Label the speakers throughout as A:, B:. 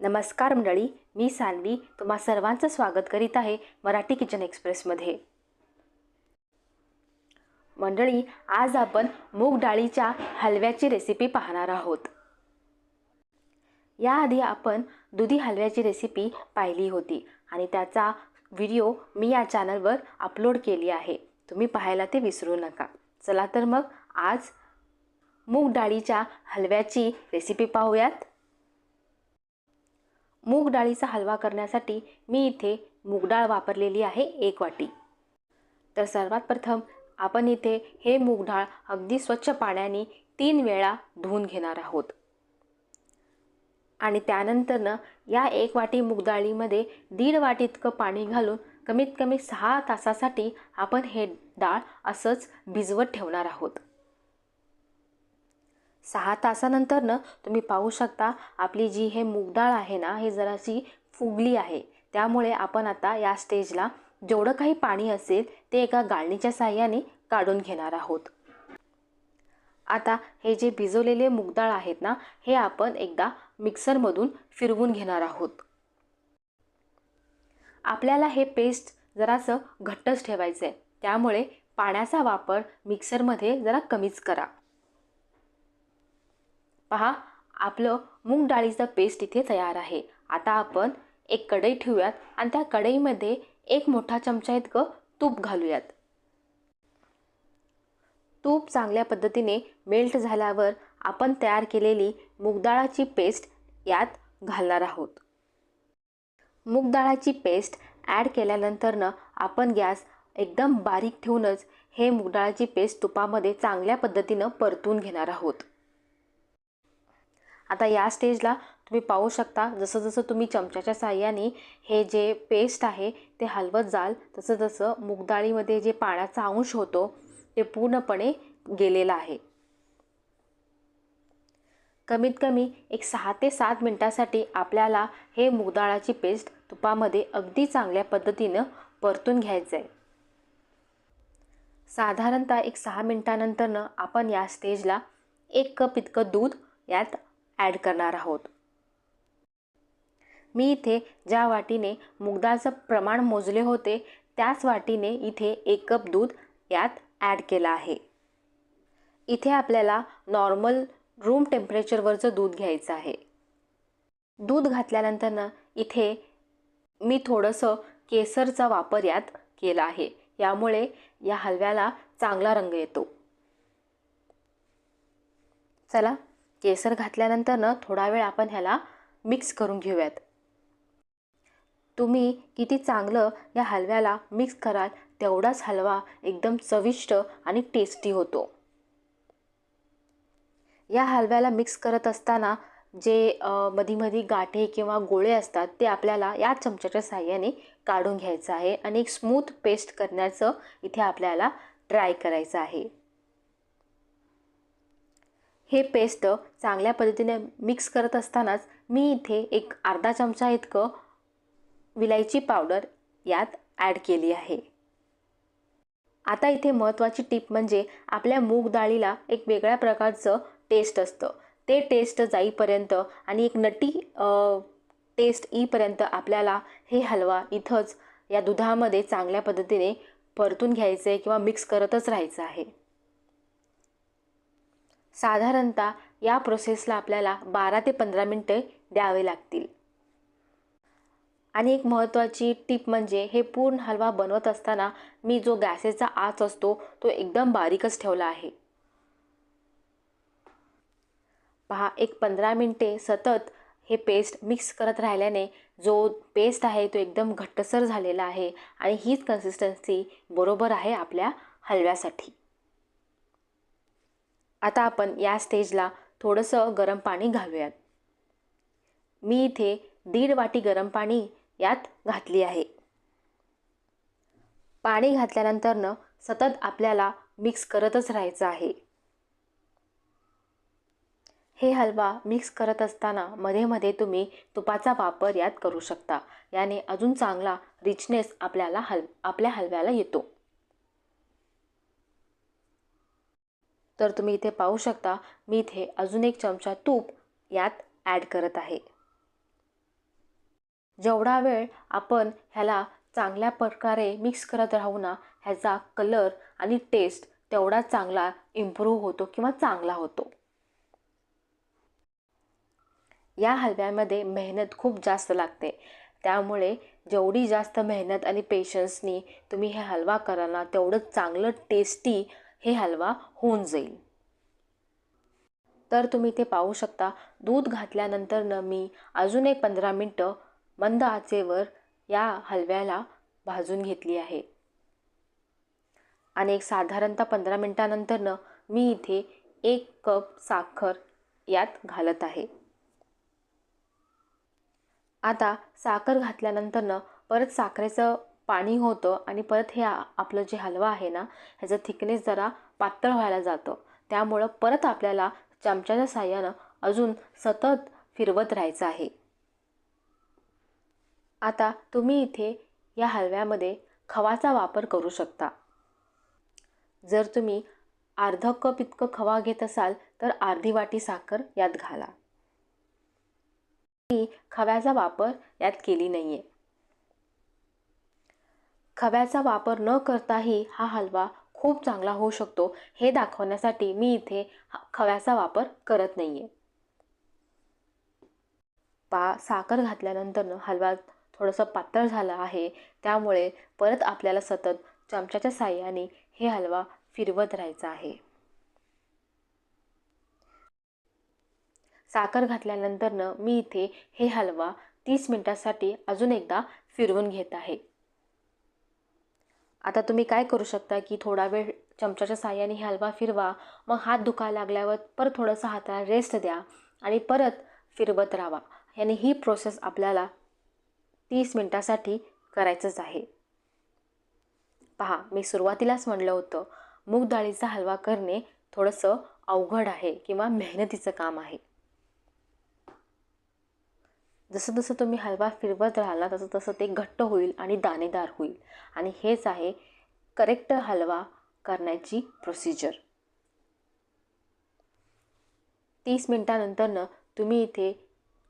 A: नमस्कार मंडळी मी सान्वी तुम्हा सर्वांचं स्वागत करीत आहे मराठी किचन एक्सप्रेसमध्ये. मंडळी आज आपण मूग डाळीच्या हलव्याची रेसिपी पाहणार आहोत. याआधी आपण दुधी हलव्याची रेसिपी पाहिली होती आणि त्याचा व्हिडिओ मी या चॅनलवर अपलोड केली आहे. तुम्ही पाहायला ते विसरू नका. चला तर मग आज मूग डाळीच्या हलव्याची रेसिपी पाहूयात. मूग डाळीचा हलवा करण्यासाठी मी इथे मूग डाळ वापरलेली आहे एक वाटी. तर सर्वात प्रथम आपण इथे हे मूग डाळ अगदी स्वच्छ पाण्याने तीन वेळा धुवून घेणार आहोत. आणि त्यानंतरनं या एक वाटी मूग डाळीमध्ये दीड वाटी इतकं पाणी घालून कमीत कमी सहा तासासाठी आपण हे डाळ असंच भिजवत ठेवणार आहोत. सहा तासानंतरनं तुम्ही पाहू शकता आपली जी हे मूगडाळ आहे ना हे जराशी फुगली आहे. त्यामुळे आपण आता या स्टेजला जेवढं काही पाणी असेल ते एका गाळणीच्या साह्याने काढून घेणार आहोत. आता हे जे भिजवलेले मूगडाळ आहेत ना हे आपण एकदा मिक्सरमधून फिरवून घेणार आहोत. आपल्याला हे पेस्ट जरासं घट्टच ठेवायचं आहे त्यामुळे पाण्याचा वापर मिक्सरमध्ये जरा कमीच करा. पहा आपलं मूग डाळीचं पेस्ट इथे तयार आहे. आता आपण एक कढई ठेवूयात आणि त्या कढईमध्ये एक मोठा चमचा इतकं तूप घालूयात. तूप चांगल्या पद्धतीने मेल्ट झाल्यावर आपण तयार केलेली मूगडाळाची पेस्ट यात घालणार आहोत. मूगडाळाची पेस्ट ॲड केल्यानंतरनं आपण गॅस एकदम बारीक ठेवूनच हे मूगडाळाची पेस्ट तुपामध्ये चांगल्या पद्धतीनं परतून घेणार आहोत. आता या स्टेजला तुम्ही पाहू शकता जसं जसं तुम्ही चमच्याच्या साह्याने हे जे पेस्ट आहे ते हलवत जाल तसं तसं मुगडाळीमध्ये जे पाण्याचा अंश होतो ते पूर्णपणे गेलेलं आहे. कमीत कमी एक सहा ते सात मिनटासाठी आपल्याला हे मुगडाळाची पेस्ट तुपामध्ये अगदी चांगल्या पद्धतीनं परतून घ्यायचं आहे साधारणतः एक सहा मिनटानंतरनं आपण या स्टेजला एक कप इतकं दूध यात ॲड करणार आहोत. मी इथे ज्या वाटीने मुगदाचं प्रमाण मोजले होते त्याच वाटीने इथे एक कप दूध यात ॲड केलं आहे. इथे आपल्याला नॉर्मल रूम टेम्परेचरवरचं दूध घ्यायचं आहे. दूध घातल्यानंतरनं इथे मी थोडंसं केसरचा वापर यात केला आहे. यामुळे या हलव्याला चांगला रंग येतो. चला केसर घातल्यानंतरनं थोडा वेळ आपण ह्याला मिक्स करून घेऊयात. तुम्ही किती चांगलं या हलव्याला मिक्स कराल तेवढाच हलवा एकदम चविष्ट आणि टेस्टी होतो. या हलव्याला मिक्स करत असताना जे मधीमधी गाठे किंवा गोळे असतात ते आपल्याला या चमच्याच्या साह्याने काढून घ्यायचं आहे आणि एक स्मूथ पेस्ट करण्याचं इथे आपल्याला ट्राय करायचं आहे. हे पेस्ट चांगल्या पद्धतीने मिक्स करत असतानाच मी इथे एक अर्धा चमचा इतकं विलायची पावडर यात ॲड केली आहे. आता इथे महत्त्वाची टीप म्हणजे आपल्या मूग डाळीला एक वेगळ्या प्रकारचं टेस्ट असतं. ते टेस्ट जाईपर्यंत आणि एक नटी टेस्ट येईपर्यंत आपल्याला हे हलवा इथंच या दुधामध्ये चांगल्या पद्धतीने परतून घ्यायचं आहे किंवा मिक्स करतच राहायचं आहे. साधारणतः या प्रोसेसला आपल्याला बारा ते पंधरा मिनटे द्यावे लागतील. आणि एक महत्त्वाची टीप म्हणजे हे पूर्ण हलवा बनवत असताना मी जो गॅसेचा आच असतो तो एकदम बारीकच ठेवला आहे. पहा एक पंधरा मिनटे सतत हे पेस्ट मिक्स करत राहिल्याने जो पेस्ट आहे तो एकदम घट्टसर झालेला आहे आणि हीच कन्सिस्टन्सी बरोबर आहे आपल्या हलव्यासाठी. आता आपण या स्टेजला थोडंसं गरम पाणी घालूयात. मी इथे दीड वाटी गरम पाणी यात घातली आहे. पाणी घातल्यानंतरनं सतत आपल्याला मिक्स करतच राहायचं आहे. हे हलवा मिक्स करत असताना मध्ये मध्ये तुम्ही तुपाचा वापर यात करू शकता. याने अजून चांगला रिचनेस आपल्याला हल आपल्या हलव्याला येतो. तर तुम्ही इथे पाहू शकता मी इथे अजून एक चमचा तूप यात ॲड करत आहे. जेवढा वेळ आपण ह्याला चांगल्या प्रकारे मिक्स करत राहू ना ह्याचा कलर आणि टेस्ट तेवढा चांगला इम्प्रूव्ह होतो किंवा चांगला होतो. या हलव्यामध्ये मेहनत खूप जास्त लागते. त्यामुळे जेवढी जास्त मेहनत आणि पेशन्सनी तुम्ही हे हलवा कराल ना तेवढं चांगलं टेस्टी हे हलवा होऊन जाईल. तर तुम्ही ते पाहू शकता दूध घातल्यानंतरनं मी अजून एक पंधरा मिनटं मंद आचेवर या हलव्याला भाजून घेतली आहे. आणि एक साधारणतः पंधरा मिनटानंतरनं मी इथे एक कप साखर यात घालत आहे. आता साखर घातल्यानंतरनं परत साखरेचं पाणी होतं आणि परत हे आपलं जे हलवा आहे ना ह्याचं थिकनेस जरा पातळ व्हायला जातं. त्यामुळं परत आपल्याला चमच्याच्या साह्यानं अजून सतत फिरवत राहायचं आहे. आता तुम्ही इथे या हलव्यामध्ये खवाचा वापर करू शकता. जर तुम्ही अर्ध कप इतकं खवा घेत असाल तर अर्धी वाटी साखर यात घाला. मी खव्याचा वापर यात केली नाही आहे खव्याचा वापर न करताही हा हलवा खूप चांगला होऊ शकतो. हे दाखवण्यासाठी मी इथे खव्याचा वापर करत नाही आहे पा साखर घातल्यानंतर हलवा थोडंसं पातळ झालं आहे. त्यामुळे परत आपल्याला सतत चमच्याच्या साह्याने हे हलवा फिरवत राहायचा आहे. साखर घातल्यानंतरनं मी इथे हे हलवा तीस मिनटासाठी अजून एकदा फिरवून घेत आहे. आता तुम्ही काय करू शकता की थोडा वेळ चमच्याच्या साह्याने हे हलवा फिरवा मग हात दुखायला लागल्यावर परत थोडंसं हाताला रेस्ट द्या आणि परत फिरवत राहा. याने ही प्रोसेस आपल्याला तीस मिनटासाठी करायचंच आहे. पहा मी सुरुवातीलाच म्हणलं होतं मूग डाळीचा हलवा करणे थोडंसं अवघड आहे किंवा मेहनतीचं काम आहे. जसं जसं तुम्ही हलवा फिरवत राहिला तसं तसं ते घट्ट होईल आणि दाणेदार होईल. आणि हेच आहे करेक्ट हलवा करण्याची प्रोसिजर तीस मिनटानंतरनं तुम्ही इथे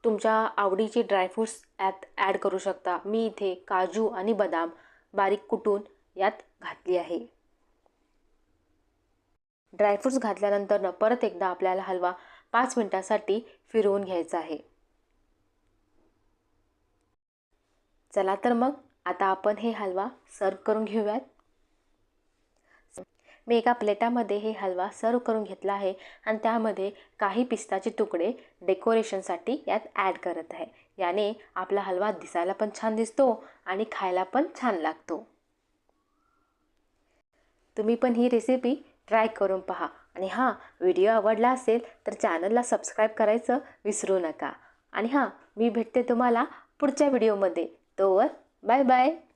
A: तुमच्या आवडीचे ड्रायफ्रूट्स यात ॲड करू शकता. मी इथे काजू आणि बदाम बारीक कुटून यात घातली आहे. ड्रायफ्रूट्स घातल्यानंतरनं परत एकदा आपल्याला हलवा पाच मिनटासाठी फिरवून घ्यायचा आहे. चला तर मग आता आपण हे हलवा सर्व करून घेऊयात. मी एका प्लेटामध्ये हे हलवा सर्व करून घेतला आहे आणि त्यामध्ये काही पिस्ताचे तुकडे डेकोरेशनसाठी यात ॲड करत आहे. याने आपला हलवा दिसायला पण छान दिसतो आणि खायला पण छान लागतो. तुम्ही पण ही रेसिपी ट्राय करून पहा आणि हां व्हिडिओ आवडला असेल तर चॅनलला सबस्क्राईब करायचं विसरू नका. आणि हां मी भेटते तुम्हाला पुढच्या व्हिडिओमध्ये તો બાય બાય